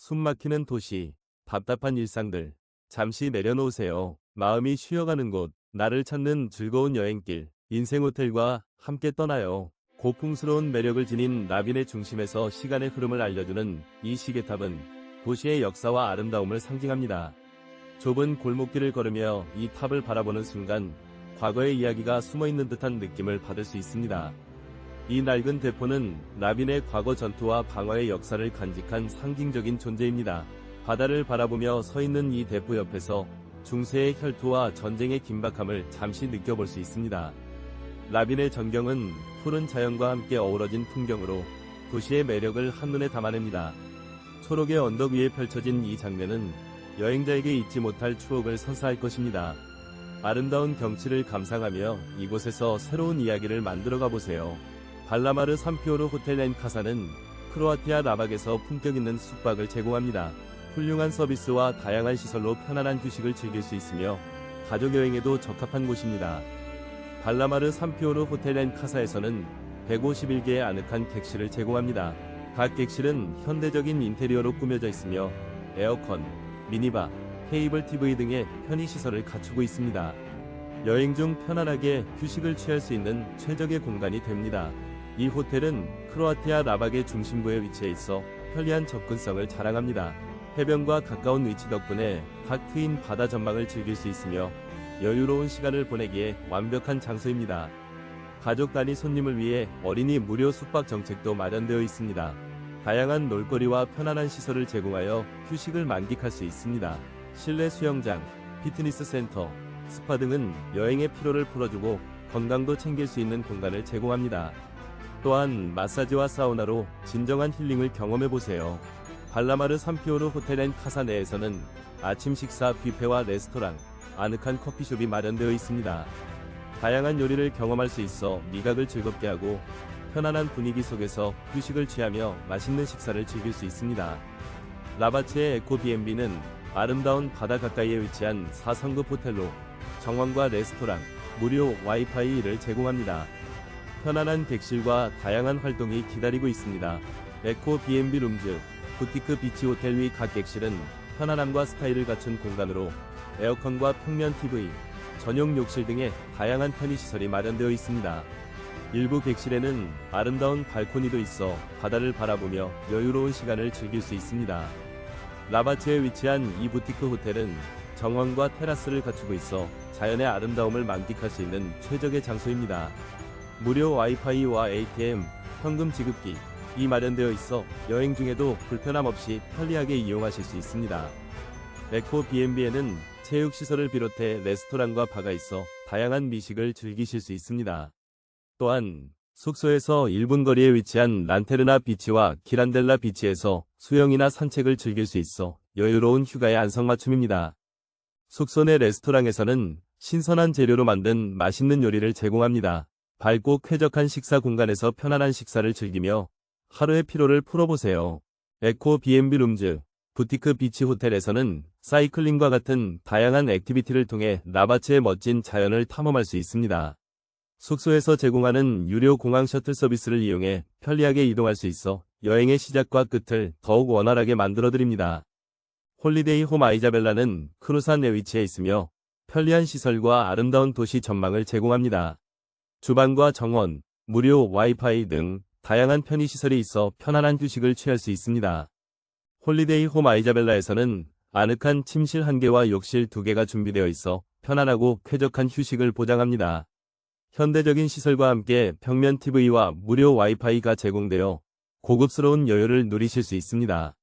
숨막히는 도시, 답답한 일상들, 잠시 내려놓으세요. 마음이 쉬어가는 곳, 나를 찾는 즐거운 여행길, 인생 호텔과 함께 떠나요. 고풍스러운 매력을 지닌 나빈의 중심에서 시간의 흐름을 알려주는 이 시계탑은 도시의 역사와 아름다움을 상징합니다. 좁은 골목길을 걸으며 이 탑을 바라보는 순간 과거의 이야기가 숨어있는 듯한 느낌을 받을 수 있습니다. 이 낡은 대포는 나빈의 과거 전투와 방어의 역사를 간직한 상징적인 존재입니다. 바다를 바라보며 서 있는 이 대포 옆에서 중세의 혈투와 전쟁의 긴박함을 잠시 느껴볼 수 있습니다. 라빈의 전경은 푸른 자연과 함께 어우러진 풍경으로 도시의 매력을 한눈에 담아냅니다. 초록의 언덕 위에 펼쳐진 이 장면은 여행자에게 잊지 못할 추억을 선사할 것입니다. 아름다운 경치를 감상하며 이곳에서 새로운 이야기를 만들어가 보세요. 발라마르 삼피오르 호텔 앤 카사는 크로아티아 라박에서 품격 있는 숙박을 제공합니다. 훌륭한 서비스와 다양한 시설로 편안한 휴식을 즐길 수 있으며 가족 여행에도 적합한 곳입니다. 발라마르 삼피오르 호텔 앤 카사에서는 151개의 아늑한 객실을 제공합니다. 각 객실은 현대적인 인테리어로 꾸며져 있으며 에어컨, 미니바, 케이블 TV 등의 편의 시설을 갖추고 있습니다. 여행 중 편안하게 휴식을 취할 수 있는 최적의 공간이 됩니다. 이 호텔은 크로아티아 라박의 중심부에 위치해 있어 편리한 접근성을 자랑합니다. 해변과 가까운 위치 덕분에 각 트인 바다 전망을 즐길 수 있으며 여유로운 시간을 보내기에 완벽한 장소입니다. 가족 단위 손님을 위해 어린이 무료 숙박 정책도 마련되어 있습니다. 다양한 놀거리와 편안한 시설을 제공하여 휴식을 만끽할 수 있습니다. 실내 수영장, 피트니스 센터, 스파 등은 여행의 피로를 풀어주고 건강도 챙길 수 있는 공간을 제공합니다. 또한 마사지와 사우나로 진정한 힐링을 경험해 보세요. 발라마르 삼피오르 호텔 앤 카사 내에서는 아침 식사 뷔페와 레스토랑, 아늑한 커피숍이 마련되어 있습니다. 다양한 요리를 경험할 수 있어 미각을 즐겁게 하고 편안한 분위기 속에서 휴식을 취하며 맛있는 식사를 즐길 수 있습니다. 라바체의 에코 B&B는 아름다운 바다 가까이에 위치한 4성급 호텔로 정원과 레스토랑, 무료 와이파이를 제공합니다. 편안한 객실과 다양한 활동이 기다리고 있습니다. 에코 B&B 룸즈, 부티크 비치 호텔 위 각 객실은 편안함과 스타일을 갖춘 공간으로 에어컨과 평면 TV, 전용 욕실 등의 다양한 편의시설이 마련되어 있습니다. 일부 객실에는 아름다운 발코니도 있어 바다를 바라보며 여유로운 시간을 즐길 수 있습니다. 라바체에 위치한 이 부티크 호텔은 정원과 테라스를 갖추고 있어 자연의 아름다움을 만끽할 수 있는 최적의 장소입니다. 무료 와이파이와 ATM, 현금 지급기, 이 마련되어 있어 여행 중에도 불편함 없이 편리하게 이용하실 수 있습니다. 에코 B&B에는 체육시설을 비롯해 레스토랑과 바가 있어 다양한 미식을 즐기실 수 있습니다. 또한 숙소에서 1분 거리에 위치한 란테르나 비치와 기란델라 비치에서 수영이나 산책을 즐길 수 있어 여유로운 휴가의 안성맞춤입니다. 숙소 내 레스토랑에서는 신선한 재료로 만든 맛있는 요리를 제공합니다. 밝고 쾌적한 식사 공간에서 편안한 식사를 즐기며 하루의 피로를 풀어보세요. 에코 B&B 룸즈, 부티크 비치 호텔에서는 사이클링과 같은 다양한 액티비티를 통해 라바체의 멋진 자연을 탐험할 수 있습니다. 숙소에서 제공하는 유료 공항 셔틀 서비스를 이용해 편리하게 이동할 수 있어 여행의 시작과 끝을 더욱 원활하게 만들어드립니다. 홀리데이 홈 아이자벨라는 크루산 내 위치해 있으며 편리한 시설과 아름다운 도시 전망을 제공합니다. 주방과 정원, 무료 와이파이 등 다양한 편의시설이 있어 편안한 휴식을 취할 수 있습니다. 홀리데이 홈 아이자벨라에서는 아늑한 침실 1개와 욕실 2개가 준비되어 있어 편안하고 쾌적한 휴식을 보장합니다. 현대적인 시설과 함께 평면 TV와 무료 와이파이가 제공되어 고급스러운 여유를 누리실 수 있습니다.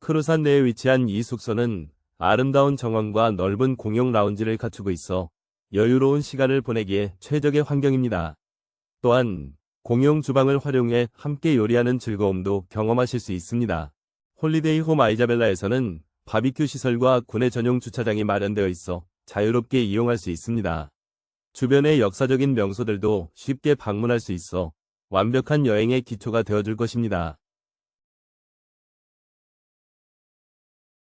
크루산 내에 위치한 이 숙소는 아름다운 정원과 넓은 공용 라운지를 갖추고 있어 여유로운 시간을 보내기에 최적의 환경입니다. 또한 공용 주방을 활용해 함께 요리하는 즐거움도 경험하실 수 있습니다. 홀리데이 홈 아이자벨라에서는 바비큐 시설과 구내 전용 주차장이 마련되어 있어 자유롭게 이용할 수 있습니다. 주변의 역사적인 명소들도 쉽게 방문할 수 있어 완벽한 여행의 기초가 되어줄 것입니다.